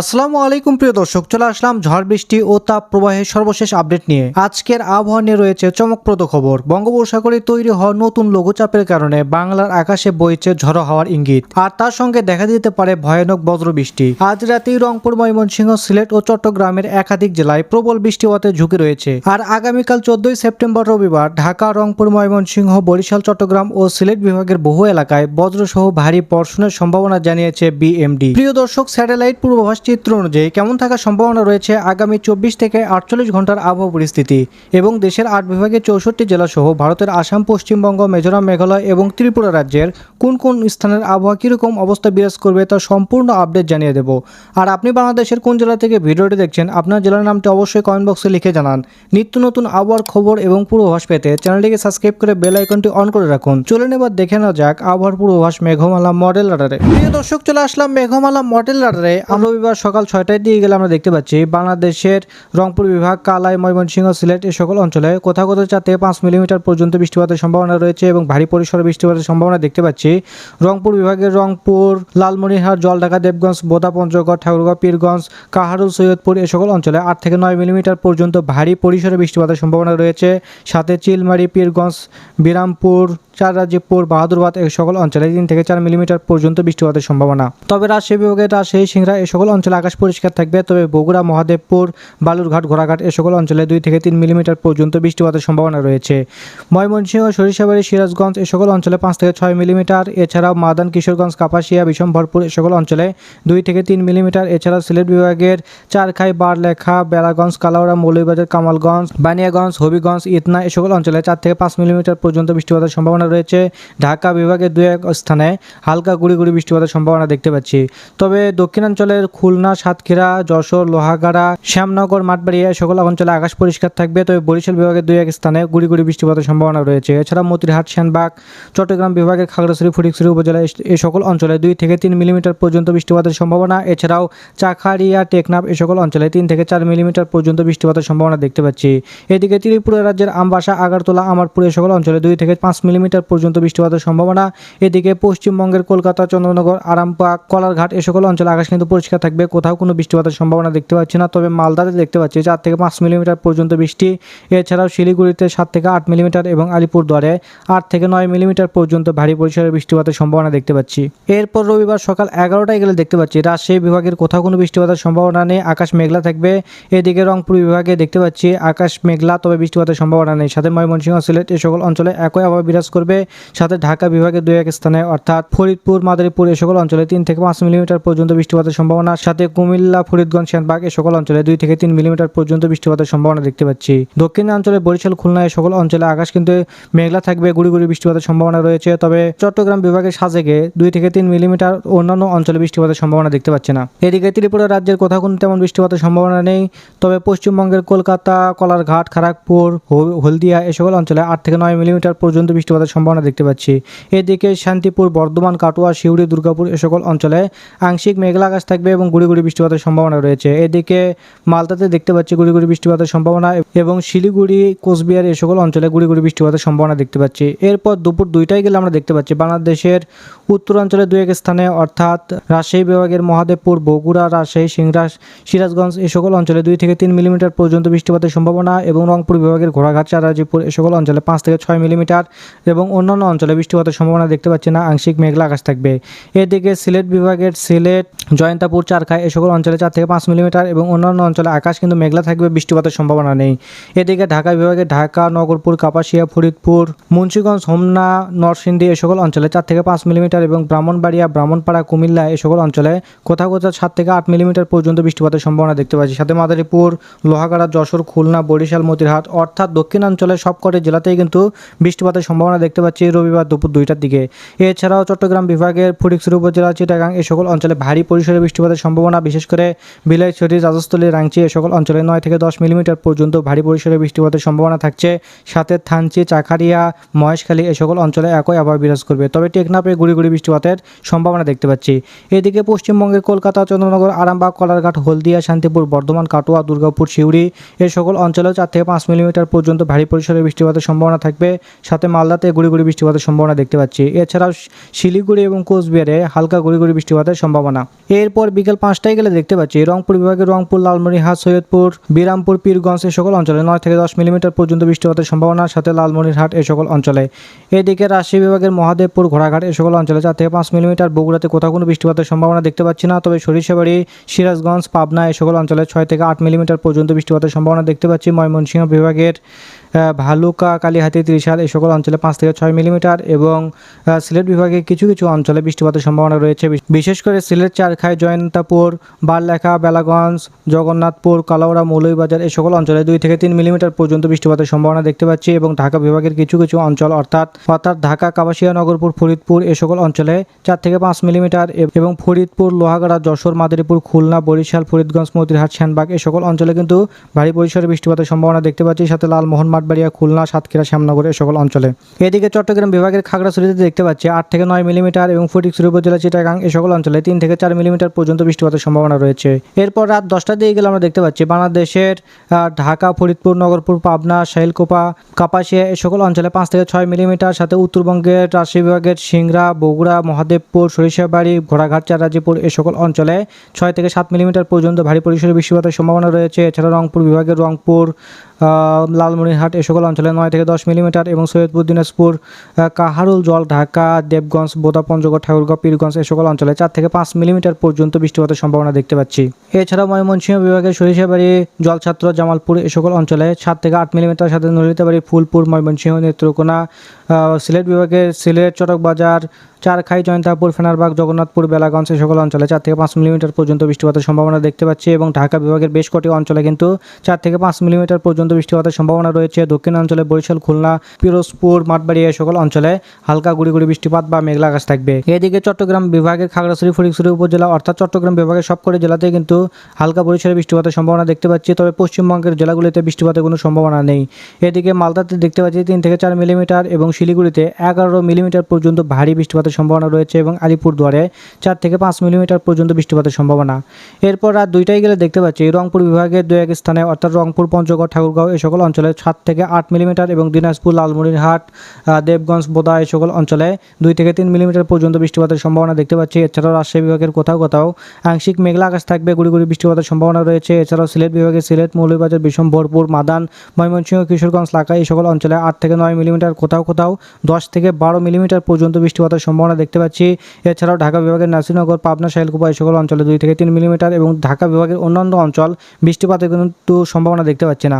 আসসালামু আলাইকুম প্রিয় দর্শক, চলে আসলাম ঝড় বৃষ্টি ও তাপ প্রবাহের সর্বশেষ আপডেট নিয়ে। আজকের আবহাওয়া নিয়ে রয়েছে চমকপ্রদ খবর। বঙ্গোপসাগরে তৈরি হওয়া নতুন লঘুচাপের কারণে বাংলার আকাশে বইছে ঝড়ো হওয়ার ইঙ্গিত। আর তার সঙ্গে দেখা দিতে পারে ভয়ানক বজ্রবৃষ্টি আজ রাতেই রংপুর, ময়মনসিংহ, সিলেট ও চট্টগ্রামের একাধিক জেলায় প্রবল বৃষ্টি হতে ঝুঁকি রয়েছে। আর আগামীকাল চোদ্দই সেপ্টেম্বর রবিবার ঢাকা, রংপুর, ময়মনসিংহ, বরিশাল, চট্টগ্রাম ও সিলেট বিভাগের বহু এলাকায় বজ্রসহ ভারী বর্ষণের সম্ভাবনা জানিয়েছে বিএমডি। প্রিয় দর্শক, স্যাটেলাইট পূর্বাভাস চিত্র অনুযায়ী কেমন থাকার সম্ভাবনা রয়েছে আগামী চব্বিশ থেকে আটচল্লিশ ঘণ্টার আবহাওয়া পরিস্থিতি এবং দেশের আট বিভাগের চৌষট্টি জেলা সহ ভারতের আসাম, পশ্চিমবঙ্গ, মিজোরাম, মেঘালয় এবং ত্রিপুরা রাজ্যের কোন কোন স্থানের আবহাওয়া কীরকম অবস্থা বিরাজ করবে তার সম্পূর্ণ আপডেট জানিয়ে দেব। আর আপনি বাংলাদেশের কোন জেলা থেকে ভিডিওটি দেখছেন, আপনার জেলার নামটি অবশ্যই কমেন্ট বক্সে লিখে জানান। নিত্য নতুন আবহাওয়ার খবর এবং পূর্বাভাস পেতে চ্যানেলটিকে সাবস্ক্রাইব করে বেল আইকনটি অন করে রাখুন। চলুন এবার দেখে নেওয়া যাক আবহাওয়ার পূর্বাভাস মেঘমালা মডেল রাডারে। প্রিয় দর্শক, চলে আসলাম মেঘমালা মডেল রাডারে। আমরা সকাল ছয়টায় দিয়ে গেলে আমরা দেখতে পাচ্ছি, বাংলাদেশের রংপুর বিভাগ, কালাই, ময়মনসিংহ, সিলেট এই সকল অঞ্চলে কোথাও কোথাও চার থেকে পাঁচ মিলিমিটার পর্যন্ত বৃষ্টিপাতের সম্ভাবনা রয়েছে এবং ভারী পরিসরে বৃষ্টিপাতের সম্ভাবনা দেখতে পাচ্ছি। রংপুর বিভাগের রংপুর, লালমনিরহাট, জলঢাকা, দেবগঞ্জ বোদা পঞ্চগড় ঠাকুরগাঁও, পীরগঞ্জ, কাহারুল, সৈয়দপুর এ সকল অঞ্চলে আট থেকে নয় মিলিমিটার পর্যন্ত ভারী পরিসরে বৃষ্টিপাতের সম্ভাবনা রয়েছে। সাথে চিলমারি, পীরগঞ্জ, বিরামপুর, চাররাজীবপুর, বাহাদুরবাদ এই সকল অঞ্চলে তিন থেকে চার মিলিমিটার পর্যন্ত বৃষ্টিপাতের সম্ভাবনা। তবে রাজশাহী বিভাগের রাজশাহী সিংরা এই সকল অঞ্চলে আকাশ পরিষ্কার থাকবে, তবে বগুড়া, মহাদেবপুর, বালুরঘাট, ঘোড়াঘাট এ সকল অঞ্চলে দুই থেকে তিন মিলিমিটার পর্যন্ত বৃষ্টিপাতের সম্ভাবনা রয়েছে। ময়মনসিংহ, সরিষাবাড়ি, সিরাজগঞ্জ এ সকল অঞ্চলে পাঁচ থেকে ছয় মিলিমিটার, এছাড়াও মাদান, কিশোরগঞ্জ, কাপাসিয়া বিষমভরপুর এ সকল অঞ্চলে দুই থেকে তিন মিলিমিটার, এছাড়াও সিলেট বিভাগের চারখাই, বারলেখা, বেলাগঞ্জ কালাউড়া মৌলভীবাজার, কামালগঞ্জ, বানিয়াগঞ্জ, হবিগঞ্জ, ইতনা এ সকল অঞ্চলে চার থেকে পাঁচ মিলিমিটার পর্যন্ত বৃষ্টিপাতের সম্ভাবনা রয়েছে। ঢাকা বিভাগের দু এক স্থানে হালকা গুড়ি গুড়ি বৃষ্টিপাতের সম্ভাবনা দেখতে পাচ্ছি। তবে দক্ষিণাঞ্চলের খুলনা, সাতক্ষীরা, যশোর, লোহাগাড়া, শ্যামনগর মাঠবাড়িয়া এ সকল অঞ্চলে আকাশ পরিষ্কার থাকবে। তবে বরিশাল বিভাগের দুই এক স্থানে গুড়ি গুড়ি বৃষ্টিপাতের সম্ভাবনা রয়েছে। এছাড়া মতিরহাট, সেনবাগ, চট্টগ্রাম বিভাগের খাগড়াছড়ি, ফটিকছড়ি উপজেলা এই সকল অঞ্চলে দুই থেকে তিন মিলিমিটার পর্যন্ত বৃষ্টিপাতের সম্ভাবনা। এছাড়াও চাখারিয়া টেকনাফ এ সকল অঞ্চলে তিন থেকে চার মিলিমিটার পর্যন্ত বৃষ্টিপাতের সম্ভাবনা দেখতে পাচ্ছি। এদিকে ত্রিপুরা রাজ্যের আমবাসা, আগারতলা, আমারপুর এ সকল অঞ্চলে দুই থেকে পাঁচ মিলিমিটার পর্যন্ত বৃষ্টিপাতের সম্ভাবনা। এদিকে পশ্চিমবঙ্গের কলকাতা, চন্দ্রনগর, আরামবাগ, কলারঘাট এ সকল অঞ্চলে আকাশ কিন্তু পরিষ্কার থাকবে। কোথাও কোনো বৃষ্টিপাতের সম্ভাবনা দেখতে পাচ্ছি না। তবে মালদাতে দেখতে পাচ্ছি চার থেকে পাঁচ মিলিমিটার পর্যন্ত বৃষ্টি। এছাড়াও শিলিগুড়িতে সাত থেকে আট মিলিমিটার এবং আলিপুরদুয়ারে আট থেকে নয় মিলিমিটার পর্যন্ত ভারী পরিসরের বৃষ্টিপাতের সম্ভাবনা দেখতে পাচ্ছি। এরপর রবিবার সকাল এগারোটায় গেলে দেখতে পাচ্ছি, রাজশাহী বিভাগের কোথাও কোনো বৃষ্টিপাতের সম্ভাবনা নেই। আকাশ মেঘলা থাকবে। এদিকে রংপুর বিভাগে দেখতে পাচ্ছি, আকাশ মেঘলা, তবে বৃষ্টিপাতের সম্ভাবনা নেই। সাথে ময়মনসিংহ, সিলেট এই সকল অঞ্চলে একই আবহাওয়া বিরাজ করবে। সাথে ঢাকা বিভাগের দুই এক স্থানে, অর্থাৎ ফরিদপুর, মাদারীপুর এই সকল অঞ্চলে তিন থেকে পাঁচ মিলিমিটার পর্যন্ত বৃষ্টিপাতের সম্ভাবনা। সাথে কুমিল্লা, ফরিদগঞ্জ, সেনবাগ এ সকল অঞ্চলে দুই থেকে তিন মিলিমিটার পর্যন্ত বৃষ্টিপাতের সম্ভাবনা দেখতে পাচ্ছি। দক্ষিণাঞ্চলে বরিশাল, খুলনা এ সকল অঞ্চলে আকাশ কিন্তু মেঘলা থাকবে, গুড়ি গুড়ি বৃষ্টিপাতের সম্ভাবনা রয়েছে। তবে চট্টগ্রাম বিভাগের সাজেকে দুই থেকে তিন মিলিমিটার অন্যান্য অঞ্চলে বৃষ্টিপাতের সম্ভাবনা দেখতে পাচ্ছে না। এদিকে ত্রিপুরা রাজ্যের কোথাও কোনো তেমন বৃষ্টিপাতের সম্ভাবনা নেই। তবে পশ্চিমবঙ্গের কলকাতা, কলারঘাট খড়গপুর হলদিয়া এ সকল অঞ্চলে আট থেকে নয় মিলিমিটার পর্যন্ত বৃষ্টিপাতের সম্ভাবনা দেখতে পাচ্ছি। এদিকে শান্তিপুর, বর্ধমান, কাটোয়া শিউড়ি দুর্গাপুর এ সকল অঞ্চলে আংশিক মেঘলা আকাশ থাকবে এবং গুড়ি গুড়ি বৃষ্টিপাতের সম্ভাবনা রয়েছে। এদিকে মালদাতে দেখতে পাচ্ছি গুড়ি গুড়ি বৃষ্টিপাতের সম্ভাবনা এবং শিলিগুড়ি, কোচবিহার এই সকল অঞ্চলে গুড়ি গুড়ি বৃষ্টিপাতের সম্ভাবনা দেখতে পাচ্ছি। এরপর দুপুর দুইটায় গেলে আমরা দেখতে পাচ্ছি বাংলাদেশের উত্তরাঞ্চলে দু এক স্থানে অর্থাৎ রাজশাহী বিভাগের মহাদেবপুর, বগুড়া, রাজশাহী সিংড়া সিরাজগঞ্জ এ সকল অঞ্চলে দুই থেকে তিন মিলিমিটার পর্যন্ত বৃষ্টিপাতের সম্ভাবনা এবং রংপুর বিভাগের ঘোড়াঘাট চারাজিপুর এ সকল অঞ্চলে পাঁচ থেকে ছয় মিলিমিটার এবং অন্যান্য অঞ্চলে বৃষ্টিপাতের সম্ভাবনা দেখতে পাচ্ছি না। আংশিক মেঘলা আকাশ থাকবে। এদিকে সিলেট বিভাগের সিলেট, জয়ন্তাপুর চারখাই এই সকল অঞ্চলে চার থেকে পাঁচ মিলিমিটার এবং অন্যান্য অঞ্চলে আকাশ কিন্তু মেঘলা থাকবে, বৃষ্টিপাতের সম্ভাবনা নেই। এদিকে ঢাকা বিভাগে ঢাকা, নগরপুর, কাপাসিয়া, ফরিদপুর, মুন্সিগঞ্জ, হোমনা, নরসিংদী এই সকল অঞ্চলে চার থেকে পাঁচ মিলিমিটার এবং ব্রাহ্মণবাড়িয়া, ব্রাহ্মণপাড়া, কুমিল্লা এই সকল অঞ্চলে কোথাও কোথাও সাত থেকে আট মিলিমিটার পর্যন্ত বৃষ্টিপাতের সম্ভাবনা দেখতে পাচ্ছি। সাথে মাদারীপুর, লোহাগাড়া, যশোর, খুলনা, বরিশাল, মতিরহাট অর্থাৎ দক্ষিণাঞ্চলের সবকটি জেলাতেই কিন্তু বৃষ্টিপাতের সম্ভাবনা দেখতে পাচ্ছি রবিবার দুপুর দুইটার দিকে। এছাড়াও চট্টগ্রাম বিভাগের ফটিকছড়ি উপজেলা, চিটাগাং এই সকল অঞ্চলে ভারী পরিসরে বৃষ্টিপাতের সম্ভাবনা বিশেষ করে বিলাইছড়ি রাজস্থলী, রাংচি এই সকল অঞ্চলে নয় থেকে দশ মিলিমিটার পর্যন্ত ভারী পরিসরে বৃষ্টিপাতের সম্ভাবনা থাকছে। সাথে থানচি চাকারিয়া মহেশখালী এই সকল অঞ্চলে একই আবার বিরাজ করবে। তবে টেকনাপে গুড়ি গুড়ি বৃষ্টিপাতের সম্ভাবনা দেখতে পাচ্ছি। এদিকে পশ্চিমবঙ্গের কলকাতা, চন্দ্রনগর, আরামবাগ, কলারঘাট, হলদিয়া, শান্তিপুর, বর্ধমান, কাটোয়া, দুর্গাপুর শিউড়ি এই সকল অঞ্চলেও চার থেকে পাঁচ মিলিমিটার পর্যন্ত ভারী পরিসরে বৃষ্টিপাতের সম্ভাবনা থাকবে। সাথে মালদাতে গুড়ি গুড়ি বৃষ্টিপাতের সম্ভাবনা দেখতে পাচ্ছি। এছাড়াও শিলিগুড়ি এবং কোচবিহারে হালকা গুড়ি গুড়ি বৃষ্টিপাতের সম্ভাবনা। এরপর বিকেল পাঁচটায় গেলে দেখতে পাচ্ছি, রংপুর বিভাগের রংপুর, লালমনিরহাট, সৈয়দপুর, বিরামপুর, পীরগঞ্জ এ সকল অঞ্চলে নয় থেকে দশ মিলিমিটার পর্যন্ত বৃষ্টিপাতের সম্ভাবনার সাথে লালমনিরহাট এই সকল অঞ্চলে। এদিকে রাজশাহী বিভাগের মহাদেবপুর, ঘোড়াঘাট এই সকল অঞ্চলে চার থেকে পাঁচ মিলিমিটার, বগুড়াতে কোথাও কোনো বৃষ্টিপাতের সম্ভাবনা দেখতে পাচ্ছি না, তবে সরিষাবাড়ি, সিরাজগঞ্জ, পাবনা এ সকল অঞ্চলে ছয় থেকে আট মিলিমিটার পর্যন্ত বৃষ্টিপাতের সম্ভাবনা দেখতে পাচ্ছি। ময়মনসিংহ বিভাগের ভালুকা, কালীহাতি, ত্রিশাল এই সকল অঞ্চলে পাঁচ থেকে ছয় মিলিমিটার এবং সিলেট বিভাগে কিছু কিছু অঞ্চলে বৃষ্টিপাতের সম্ভাবনা রয়েছে। বিশেষ করে সিলেট, চারখাই, জয়ন্তাপুর, বারলেখা, বেলাগঞ্জ, জগন্নাথপুর কালাউড়া মৌলভীবাজার এই সকল অঞ্চলে দুই থেকে তিন মিলিমিটার পর্যন্ত বৃষ্টিপাতের সম্ভাবনা দেখতে পাচ্ছি এবং ঢাকা বিভাগের কিছু কিছু অঞ্চল অর্থাৎ অর্থাৎ ঢাকা, কাপাসিয়া, নগরপুর, ফরিদপুর এ সকল অঞ্চলে চার থেকে পাঁচ মিলিমিটার এবং ফরিদপুর, লোহাগাড়া, যশোর, মাদারীপুর, খুলনা, বরিশাল, ফরিদগঞ্জ, মতিরহাট শ্যানবাগ এ সকল অঞ্চলে কিন্তু ভারী পরিসরে বৃষ্টিপাতের সম্ভাবনা দেখতে পাচ্ছি। সাথে লালমোহন মাঠবাড়িয়া খুলনা, সাতক্ষীরা, শ্যামনগর সকল অঞ্চলে। এদিকে চট্টগ্রাম বিভাগের খাগড়াছড়িতে দেখতে পাচ্ছি আট থেকে নয় মিলিমিটার এবং ফটিকছড়ি উপজেলা চিটাগাং এই সকল অঞ্চলে তিন থেকে চার মিলিমিটার পর্যন্ত বৃষ্টিপাতের সম্ভাবনা রয়েছে। এরপর রাত দশটার দিকে গেলে আমরা দেখতে পাচ্ছি বাংলাদেশের ঢাকা, ফরিদপুর, নগরপুর, পাবনা, শাইলকোপা, কাপাসিয়া এই সকল অঞ্চলে পাঁচ থেকে ছয় মিলিমিটার, সাথে উত্তরবঙ্গের, রাজশাহী বিভাগের সিংড়া, বগুড়া, মহাদেবপুর, সরিষাবাড়ি, ঘোড়াঘাট চারাজিপুর এই সকল অঞ্চলে ছয় থেকে সাত মিলিমিটার পর্যন্ত ভারী পরিসরে বৃষ্টিপাতের সম্ভাবনা রয়েছে। এছাড়া রংপুর বিভাগের রংপুর লালমনিরহাট এ সকল অঞ্চলে নয় থেকে দশ মিলিমিটার এবং সৈয়দপুর, দিনাজপুর কাহারুল, জল, ঢাকা, দেবগঞ্জ বোদা পঞ্চগড় ঠাকুরগাঁও, পীরগঞ্জ এই সকল অঞ্চলে চার থেকে পাঁচ মিলিমিটার পর্যন্ত বৃষ্টিপাতের সম্ভাবনা দেখতে পাচ্ছি। এছাড়া ময়মনসিংহ বিভাগের সরিষাবাড়ি, জলছাত্র, জামালপুর এ সকল অঞ্চলে সাত থেকে আট মিলিমিটার সাথে নলিতাবাড়ি, ফুলপুর, ময়মনসিংহ, নেত্রকোনা সিলেট বিভাগের সিলেট, চটকবাজার চারখাই জয়ন্তাপুর, ফেনারবাগ, জগন্নাথপুর, বেলাগঞ্জ এই সকল অঞ্চলে চার থেকে পাঁচ মিলিমিটার পর্যন্ত বৃষ্টিপাতের সম্ভাবনা দেখতে পাচ্ছি এবং ঢাকা বিভাগের বেশ কটি অঞ্চলে কিন্তু চার থেকে পাঁচ মিলিমিটার পর্যন্ত বৃষ্টিপাতের সম্ভাবনা রয়েছে। দক্ষিণ অঞ্চলে বরিশাল, খুলনা, পিরোজপুর মাঠবাড়ি এই সকল অঞ্চলে হালকা গুড়ি গুড়ি বৃষ্টিপাত বা মেঘলা আকাশ থাকবে। এদিকে চট্টগ্রাম বিভাগের খাগড়াছড়ি ফটিকছড়ি উপজেলা অর্থাৎ চট্টগ্রাম বিভাগের সবকটি জেলাতে কিন্তু হালকা পরিসরে বৃষ্টিপাতের সম্ভাবনা দেখতে পাচ্ছি, তবে পশ্চিমবঙ্গের জেলাগুলিতে বৃষ্টিপাতের কোনো সম্ভাবনা নেই। এদিকে মালদাতে দেখতে পাচ্ছি তিন থেকে চার মিলিমিটার এবং শিলিগুড়িতে এগারো মিলিমিটার পর্যন্ত ভারী বৃষ্টিপাতের সম্ভাবনা রয়েছে এবং আলিপুরদুয়ারে চার থেকে পাঁচ মিলিমিটার পর্যন্ত বৃষ্টিপাতের সম্ভাবনা। এরপর রাত দুইটায় গেলে দেখতে পাচ্ছি রংপুর বিভাগের দু এক স্থানে, অর্থাৎ রংপুর, পঞ্চগড়, ঠাকুরগাঁও এই সকল অঞ্চলে সাত থেকে আট মিলিমিটার এবং দিনাজপুর, লালমনিরহাট দেবগঞ্জ, বোদা এই সকল অঞ্চলে দুই থেকে তিন মিলিমিটার পর্যন্ত বৃষ্টিপাতের সম্ভাবনা দেখতে পাচ্ছি। এছাড়াও রাজশাহী বিভাগের কোথাও কোথাও আংশিক মেঘলা আকাশ থাকবে, গুড়ি গুড়ি বৃষ্টিপাতের সম্ভাবনা রয়েছে। এছাড়াও সিলেট বিভাগের সিলেট, মৌলভীবাজার, বিষম ভরপুর মাদান, ময়মনসিংহ, কিশোরগঞ্জ এলাকা এই সকল অঞ্চলে আট থেকে নয় মিলিমিটার, কোথাও কোথাও দশ থেকে বারো মিলিমিটার পর্যন্ত বৃষ্টিপাতের সম্ভাবনা দেখতে পাচ্ছি। এছাড়াও ঢাকা বিভাগের নাসিরনগর, পাবনা, শাইলকুপা এই সকল অঞ্চলে দুই থেকে তিন মিলিমিটার এবং ঢাকা বিভাগের অন্যান্য অঞ্চল বৃষ্টিপাতের কিন্তু সম্ভাবনা দেখতে পাচ্ছি না।